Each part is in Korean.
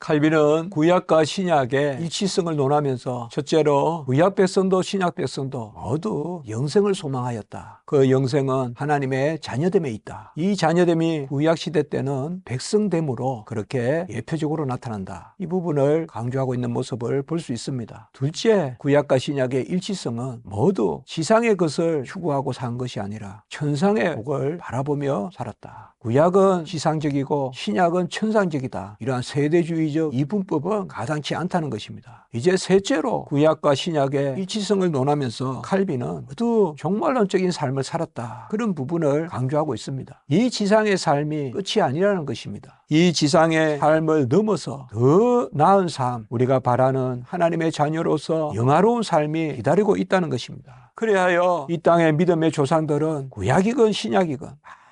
칼빈은 구약과 신약의 일치성을 논하면서 첫째로 구약 백성도 신약 백성도 모두 영생을 소망하였다. 그 영생은 하나님의 자녀됨에 있다. 이 자녀됨이 구약 시대 때는 백성됨으로 그렇게 예표적으로 나타난다. 이 부분을 강조하고 있는 모습을 볼 수 있습니다. 둘째, 구약과 신약의 일치성은 모두 지상의 것을 추구하고 산 것이 아니라 천상의 복을 바라보며 살았다. 구약은 지상적이고 신약은 천상적이다. 이러한 세대주의 적 이분법은 가당치 않다는 것입니다. 이제 셋째로 구약과 신약의 일치성을 논하면서 칼빈은 모두 종말론적인 삶을 살았다. 그런 부분을 강조하고 있습니다. 이 지상의 삶이 끝이 아니라는 것입니다. 이 지상의 삶을 넘어서 더 나은 삶, 우리가 바라는 하나님의 자녀로서 영화로운 삶이 기다리고 있다는 것입니다. 그래하여 이 땅의 믿음의 조상들은 구약이건 신약이건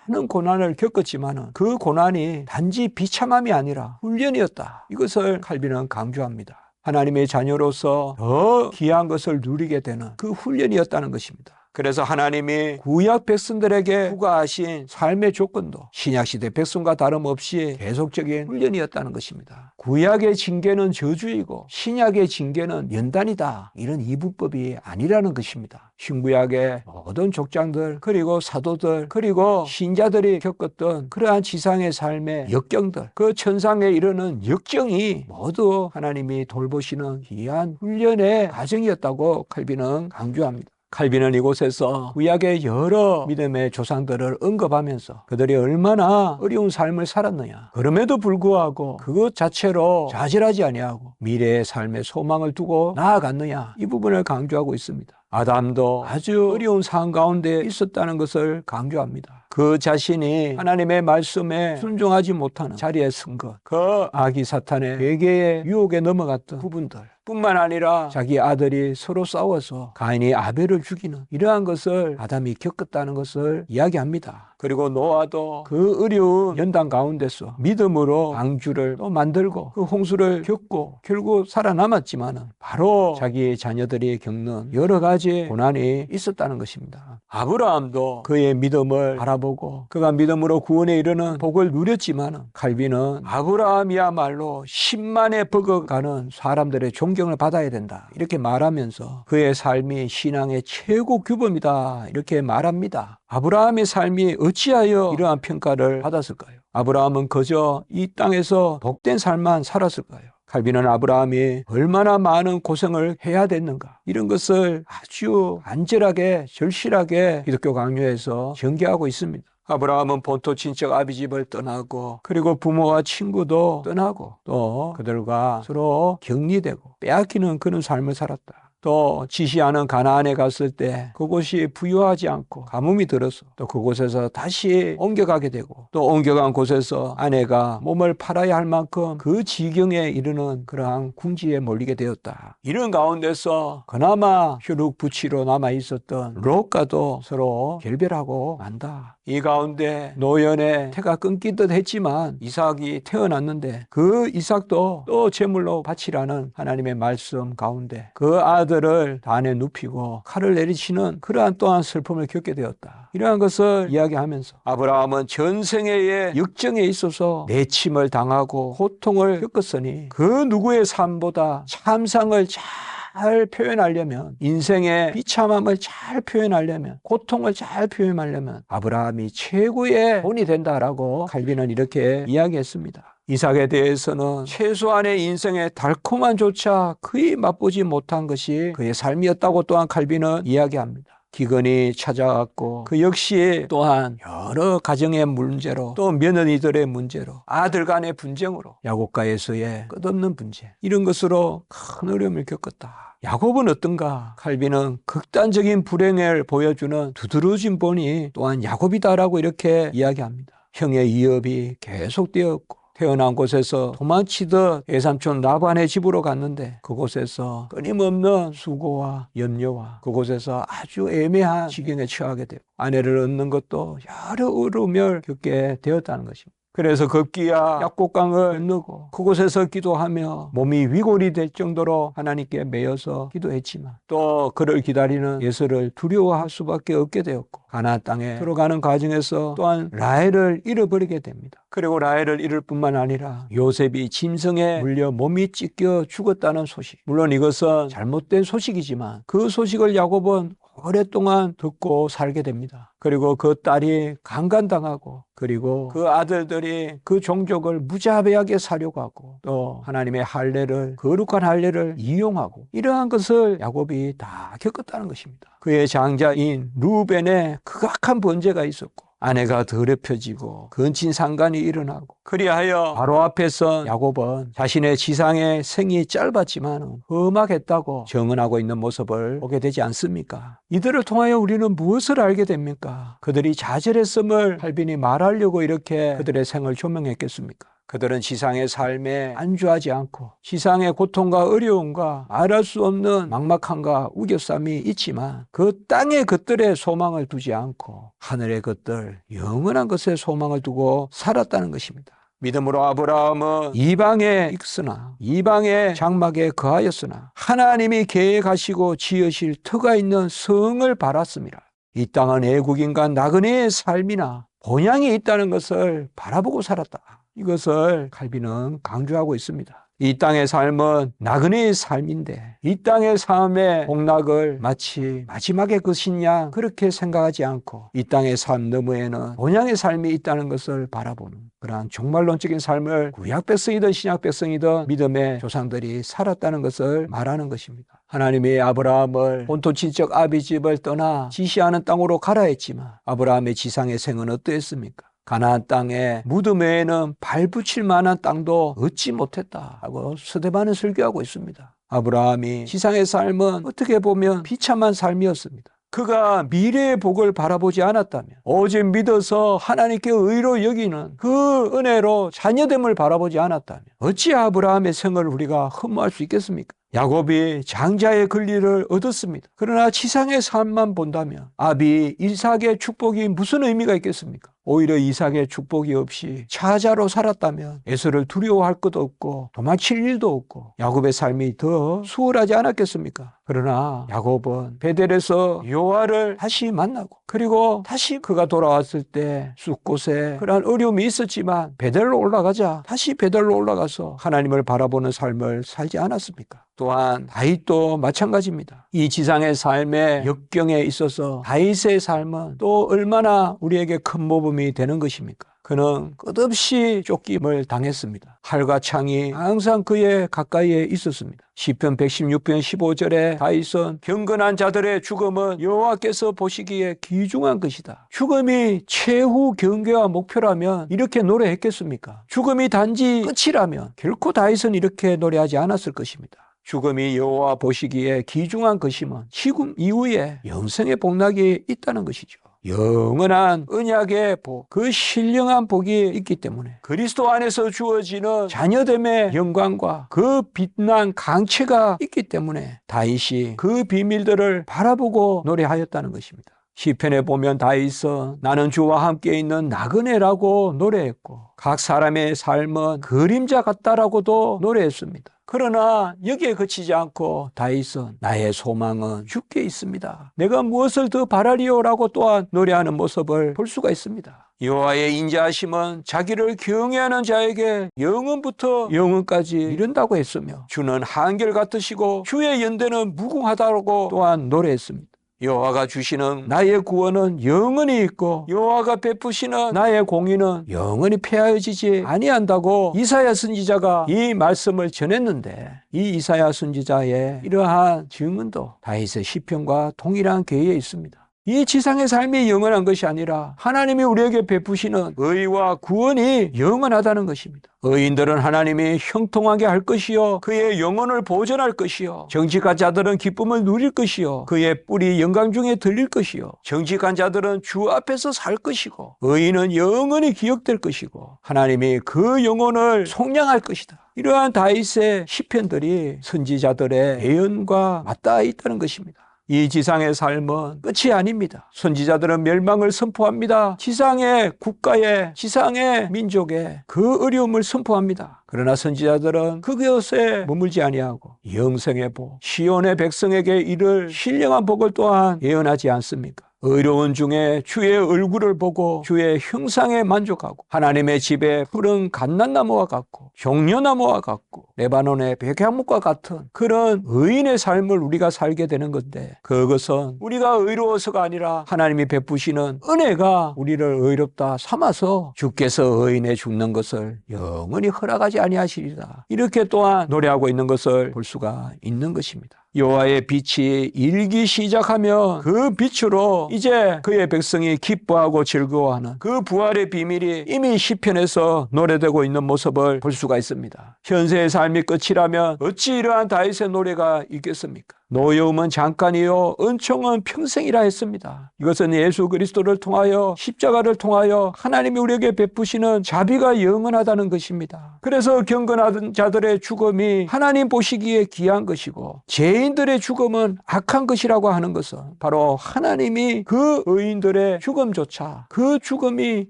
많은 고난을 겪었지만 그 고난이 단지 비참함이 아니라 훈련이었다. 이것을 칼빈은 강조합니다. 하나님의 자녀로서 더 귀한 것을 누리게 되는 그 훈련이었다는 것입니다. 그래서 하나님이 구약 백성들에게 부과하신 삶의 조건도 신약시대 백성과 다름없이 계속적인 훈련이었다는 것입니다. 구약의 징계는 저주이고 신약의 징계는 연단이다. 이런 이분법이 아니라는 것입니다. 신구약의 모든 족장들 그리고 사도들 그리고 신자들이 겪었던 그러한 지상의 삶의 역경들 그 천상에 이르는 역정이 모두 하나님이 돌보시는 귀한 훈련의 과정이었다고 칼빈은 강조합니다. 칼빈은 이곳에서 구약의 여러 믿음의 조상들을 언급하면서 그들이 얼마나 어려운 삶을 살았느냐. 그럼에도 불구하고 그것 자체로 좌절하지 아니하고 미래의 삶의 소망을 두고 나아갔느냐. 이 부분을 강조하고 있습니다. 아담도 아주 어려운 상황 가운데 있었다는 것을 강조합니다. 그 자신이 하나님의 말씀에 순종하지 못하는 자리에 선 것, 그 아기 사탄의 괴계의 유혹에 넘어갔던 부분들, 뿐만 아니라 자기 아들이 서로 싸워서 가인이 아벨을 죽이는 이러한 것을 아담이 겪었다는 것을 이야기합니다. 그리고 노아도 그 어려운 연단 가운데서 믿음으로 방주를 또 만들고 그 홍수를 겪고 결국 살아남았지만 바로 자기의 자녀들이 겪는 여러 가지 고난이 있었다는 것입니다. 아브라함도 그의 믿음을 바라보고 그가 믿음으로 구원에 이르는 복을 누렸지만 칼빈은 아브라함이야말로 10만에 버거가는 사람들의 존경을 받아야 된다. 이렇게 말하면서 그의 삶이 신앙의 최고 규범이다. 이렇게 말합니다. 아브라함의 삶이 어찌하여 이러한 평가를 받았을까요? 아브라함은 그저 이 땅에서 복된 삶만 살았을까요? 칼빈은 아브라함이 얼마나 많은 고생을 해야 됐는가 이런 것을 아주 안절하게 절실하게 기독교 강요에서 전개하고 있습니다. 아브라함은 본토 친척 아비집을 떠나고 그리고 부모와 친구도 떠나고 또 그들과 서로 격리되고 빼앗기는 그런 삶을 살았다. 또 지시하는 가나안에 갔을 때 그곳이 부유하지 않고 가뭄이 들어서 또 그곳에서 다시 옮겨가게 되고 또 옮겨간 곳에서 아내가 몸을 팔아야 할 만큼 그 지경에 이르는 그러한 궁지에 몰리게 되었다. 이런 가운데서 그나마 혈육 부치로 남아 있었던 롯과도 서로 결별하고 만다. 이 가운데 노연의 태가 끊기듯 했지만 이삭이 태어났는데 그 이삭도 또 제물로 바치라는 하나님의 말씀 가운데 그 아들 을 단에 눕히고 칼을 내리치는 그러한 또한 슬픔을 겪게 되었다. 이러한 것을 이야기하면서 아브라함은 전생애의 역정에 있어서 내침을 당하고 고통을 겪었으니 그 누구의 삶보다 참상을 잘잘 표현하려면 인생의 비참함을 잘 표현하려면 고통을 잘 표현하려면 아브라함이 최고의 본이 된다라고 칼빈은 이렇게 이야기했습니다. 이삭에 대해서는 최소한의 인생의 달콤한 조차 거의 맛보지 못한 것이 그의 삶이었다고 또한 칼빈은 이야기합니다. 기근이 찾아왔고 그 역시 또한 여러 가정의 문제로 또 며느리들의 문제로 아들 간의 분쟁으로 야곱가에서의 끝없는 분쟁 이런 것으로 큰 어려움을 겪었다. 야곱은 어떤가? 칼빈은 극단적인 불행을 보여주는 두드러진 본이 또한 야곱이다라고 이렇게 이야기합니다. 형의 이업이 계속되었고 태어난 곳에서 도망치듯 예삼촌 라반의 집으로 갔는데 그곳에서 끊임없는 수고와 염려와 그곳에서 아주 애매한 지경에 처하게 되고 아내를 얻는 것도 여러 어려움을 겪게 되었다는 것입니다. 그래서 급기야 약곡강을 건너고 그곳에서 기도하며 몸이 위골이 될 정도로 하나님께 매여서 기도했지만 또 그를 기다리는 예수를 두려워할 수밖에 없게 되었고 가나안 땅에 들어가는 과정에서 또한 라헬을 잃어버리게 됩니다. 그리고 라헬을 잃을 뿐만 아니라 요셉이 짐승에 물려 몸이 찢겨 죽었다는 소식. 물론 이것은 잘못된 소식이지만 그 소식을 야곱은 오랫동안 듣고 살게 됩니다. 그리고 그 딸이 강간당하고 그리고 그 아들들이 그 종족을 무자비하게 사려고 하고 또 하나님의 할례를 거룩한 할례를 이용하고 이러한 것을 야곱이 다 겪었다는 것입니다. 그의 장자인 루벤의 극악한 번제가 있었고 아내가 더럽혀지고 근친 상간이 일어나고 그리하여 바로 앞에서 야곱은 자신의 지상의 생이 짧았지만 험악했다고 정언하고 있는 모습을 보게 되지 않습니까? 이들을 통하여 우리는 무엇을 알게 됩니까? 그들이 자절했음을 할빈이 말하려고 이렇게 그들의 생을 조명했겠습니까? 그들은 지상의 삶에 안주하지 않고 지상의 고통과 어려움과 말할 수 없는 막막함과 우겨쌈이 있지만 그 땅의 것들에 소망을 두지 않고 하늘의 것들 영원한 것에 소망을 두고 살았다는 것입니다. 믿음으로 아브라함은 이방에 있으나 이방의 장막에 거하였으나 하나님이 계획하시고 지으실 터가 있는 성을 바랐습니다. 이 땅은 애국인과 나그네의 삶이나 본향이 있다는 것을 바라보고 살았다. 이것을 칼빈은 강조하고 있습니다. 이 땅의 삶은 나그네의 삶인데 이 땅의 삶의 복락을 마치 마지막에 것이냐 그렇게 생각하지 않고 이 땅의 삶 너머에는 본향의 삶이 있다는 것을 바라보는 그러한 종말론적인 삶을 구약 백성이든 신약 백성이든 믿음의 조상들이 살았다는 것을 말하는 것입니다. 하나님이 아브라함을 본토 친척 아비 집을 떠나 지시하는 땅으로 가라 했지만 아브라함의 지상의 생은 어떠했습니까? 가나안 땅에 무덤 외에는 발붙일 만한 땅도 얻지 못했다 하고 서대반은 설교하고 있습니다. 아브라함이 지상의 삶은 어떻게 보면 비참한 삶이었습니다. 그가 미래의 복을 바라보지 않았다면 오직 믿어서 하나님께 의로 여기는 그 은혜로 자녀됨을 바라보지 않았다면 어찌 아브라함의 생을 우리가 흠모할 수 있겠습니까? 야곱이 장자의 권리를 얻었습니다. 그러나 지상의 삶만 본다면 아비 이삭의 축복이 무슨 의미가 있겠습니까? 오히려 이삭의 축복이 없이 차자로 살았다면 에서를 두려워할 것도 없고 도망칠 일도 없고 야곱의 삶이 더 수월하지 않았겠습니까? 그러나 야곱은 베델에서 요아를 다시 만나고 그리고 다시 그가 돌아왔을 때 숲곳에 그러한 어려움이 있었지만 베델로 올라가자 다시 베델로 올라가서 하나님을 바라보는 삶을 살지 않았습니까? 또한 다윗도 마찬가지입니다. 이 지상의 삶의 역경에 있어서 다윗의 삶은 또 얼마나 우리에게 큰 모범이 되는 것입니까? 그는 끝없이 쫓김을 당했습니다. 활과 창이 항상 그의 가까이에 있었습니다. 시편 116편 15절에 다윗은 경건한 자들의 죽음은 여호와께서 보시기에 귀중한 것이다. 죽음이 최후 경계와 목표라면 이렇게 노래했겠습니까? 죽음이 단지 끝이라면 결코 다윗은 이렇게 노래하지 않았을 것입니다. 죽음이 여호와 보시기에 귀중한 것이면 지금 이후에 영생의 복락이 있다는 것이죠. 영원한 언약의 복, 그 신령한 복이 있기 때문에 그리스도 안에서 주어지는 자녀됨의 영광과 그 빛난 강체가 있기 때문에 다윗이 그 비밀들을 바라보고 노래하였다는 것입니다. 시편에 보면 다윗은 나는 주와 함께 있는 나그네라고 노래했고 각 사람의 삶은 그림자 같다라고도 노래했습니다. 그러나 여기에 그치지 않고 다윗은 나의 소망은 주께 있습니다. 내가 무엇을 더 바라리오라고 또한 노래하는 모습을 볼 수가 있습니다. 여호와의 인자하심은 자기를 경외하는 자에게 영원부터 영원까지 이른다고 했으며 주는 한결 같으시고 주의 연대는 무궁하다고 또한 노래했습니다. 여호와가 주시는 나의 구원은 영원히 있고 여호와가 베푸시는 나의 공의는 영원히 폐하여지지 아니한다고 이사야 선지자가 이 말씀을 전했는데 이 이사야 선지자의 이러한 증언도 다윗의 시편과 동일한 계에 있습니다. 이 지상의 삶이 영원한 것이 아니라 하나님이 우리에게 베푸시는 의와 구원이 영원하다는 것입니다. 의인들은 하나님이 형통하게 할 것이요 그의 영혼을 보존할 것이요 정직한 자들은 기쁨을 누릴 것이요 그의 뿔이 영광 중에 들릴 것이요 정직한 자들은 주 앞에서 살 것이고 의인은 영원히 기억될 것이고 하나님이 그 영혼을 속량할 것이다. 이러한 다윗의 시편들이 선지자들의 예언과 맞닿아 있다는 것입니다. 이 지상의 삶은 끝이 아닙니다. 선지자들은 멸망을 선포합니다. 지상의 국가에, 지상의 민족에 그 어려움을 선포합니다. 그러나 선지자들은 그것에 머물지 아니하고 영생의 복, 시온의 백성에게 이를 신령한 복을 또한 예언하지 않습니까? 의로운 중에 주의 얼굴을 보고 주의 형상에 만족하고 하나님의 집에 푸른 갓난나무와 같고 종려나무와 같고 레바논의 백향목과 같은 그런 의인의 삶을 우리가 살게 되는 건데 그것은 우리가 의로워서가 아니라 하나님이 베푸시는 은혜가 우리를 의롭다 삼아서 주께서 의인에 죽는 것을 영원히 허락하지 아니하시리라 이렇게 또한 노래하고 있는 것을 볼 수가 있는 것입니다. 여호와의 빛이 일기 시작하면 그 빛으로 이제 그의 백성이 기뻐하고 즐거워하는 그 부활의 비밀이 이미 시편에서 노래되고 있는 모습을 볼 수가 있습니다. 현세의 삶이 끝이라면 어찌 이러한 다윗의 노래가 있겠습니까? 노여움은 잠깐이요 은총은 평생이라 했습니다. 이것은 예수 그리스도를 통하여 십자가를 통하여 하나님이 우리에게 베푸시는 자비가 영원하다는 것입니다. 그래서 경건하던 자들의 죽음이 하나님 보시기에 귀한 것이고 죄인들의 죽음은 악한 것이라고 하는 것은 바로 하나님이 그 의인들의 죽음조차 그 죽음이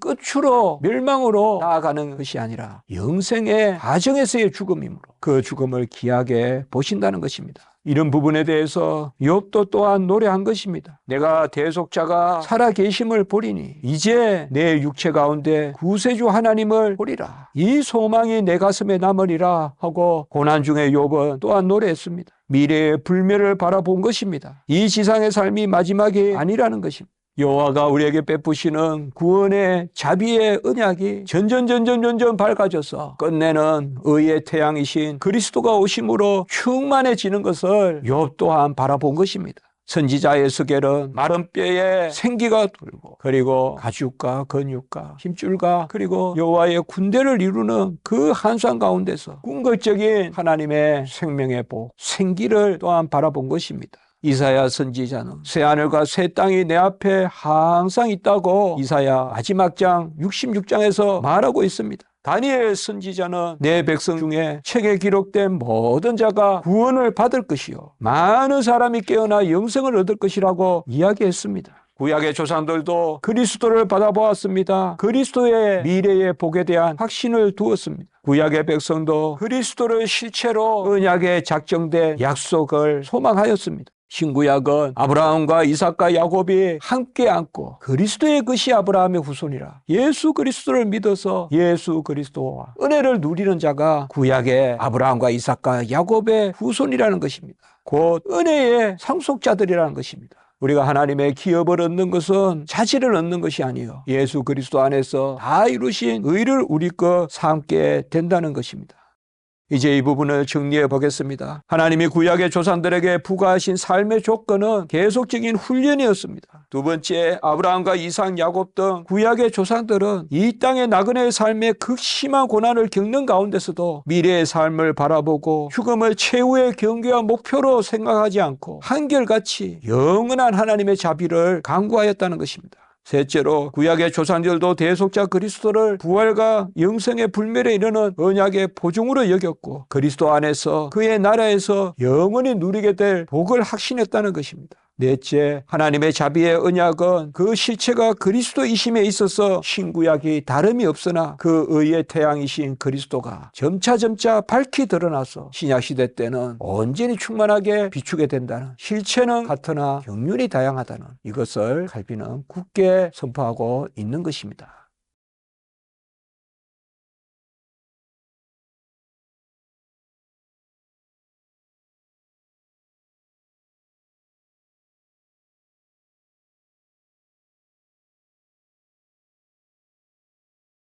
끝으로 멸망으로 나아가는 것이 아니라 영생의 가정에서의 죽음이므로 그 죽음을 귀하게 보신다는 것입니다. 이런 부분에 대해서 욥도 또한 노래한 것입니다. 내가 대속자가 살아 계심을 보리니 이제 내 육체 가운데 구세주 하나님을 보리라. 이 소망이 내 가슴에 남으리라 하고 고난 중에 욥은 또한 노래했습니다. 미래의 불멸을 바라본 것입니다. 이 지상의 삶이 마지막이 아니라는 것입니다. 여호와가 우리에게 베푸시는 구원의 자비의 언약이 점점점점점점 밝아져서 끝내는 의의 태양이신 그리스도가 오심으로 충만해지는 것을 욥 또한 바라본 것입니다. 선지자 에스겔은 마른 뼈에 생기가 돌고 그리고 가죽과 근육과 힘줄과 그리고 여호와의 군대를 이루는 그 한상 가운데서 궁극적인 하나님의 생명의 복, 생기를 또한 바라본 것입니다. 이사야 선지자는 새 하늘과 새 땅이 내 앞에 항상 있다고 이사야 마지막 장 66장에서 말하고 있습니다. 다니엘 선지자는 내 백성 중에 책에 기록된 모든 자가 구원을 받을 것이요 많은 사람이 깨어나 영생을 얻을 것이라고 이야기했습니다. 구약의 조상들도 그리스도를 받아보았습니다. 그리스도의 미래의 복에 대한 확신을 두었습니다. 구약의 백성도 그리스도를 실체로 언약에 작정된 약속을 소망하였습니다. 신구약은 아브라함과 이삭과 야곱이 함께 안고 그리스도의 것이 아브라함의 후손이라 예수 그리스도를 믿어서 예수 그리스도와 은혜를 누리는 자가 구약의 아브라함과 이삭과 야곱의 후손이라는 것입니다. 곧 은혜의 상속자들이라는 것입니다. 우리가 하나님의 기업을 얻는 것은 자질을 얻는 것이 아니요 예수 그리스도 안에서 다 이루신 의를 우리 것 삼게 된다는 것입니다. 이제 이 부분을 정리해 보겠습니다. 하나님이 구약의 조상들에게 부과하신 삶의 조건은 계속적인 훈련이었습니다. 두 번째, 아브라함과 이삭, 야곱 등 구약의 조상들은 이 땅의 나그네의 삶에 극심한 고난을 겪는 가운데서도 미래의 삶을 바라보고 죽음을 최후의 경계와 목표로 생각하지 않고 한결같이 영원한 하나님의 자비를 강구하였다는 것입니다. 셋째로 구약의 조상들도 대속자 그리스도를 부활과 영생의 불멸에 이르는 언약의 보증으로 여겼고 그리스도 안에서 그의 나라에서 영원히 누리게 될 복을 확신했다는 것입니다. 넷째, 하나님의 자비의 언약은 그 실체가 그리스도이심에 있어서 신구약이 다름이 없으나 그 의의 태양이신 그리스도가 점차점차 밝히 드러나서 신약시대 때는 온전히 충만하게 비추게 된다는 실체는 같으나 경륜이 다양하다는 이것을 갈비는 굳게 선포하고 있는 것입니다.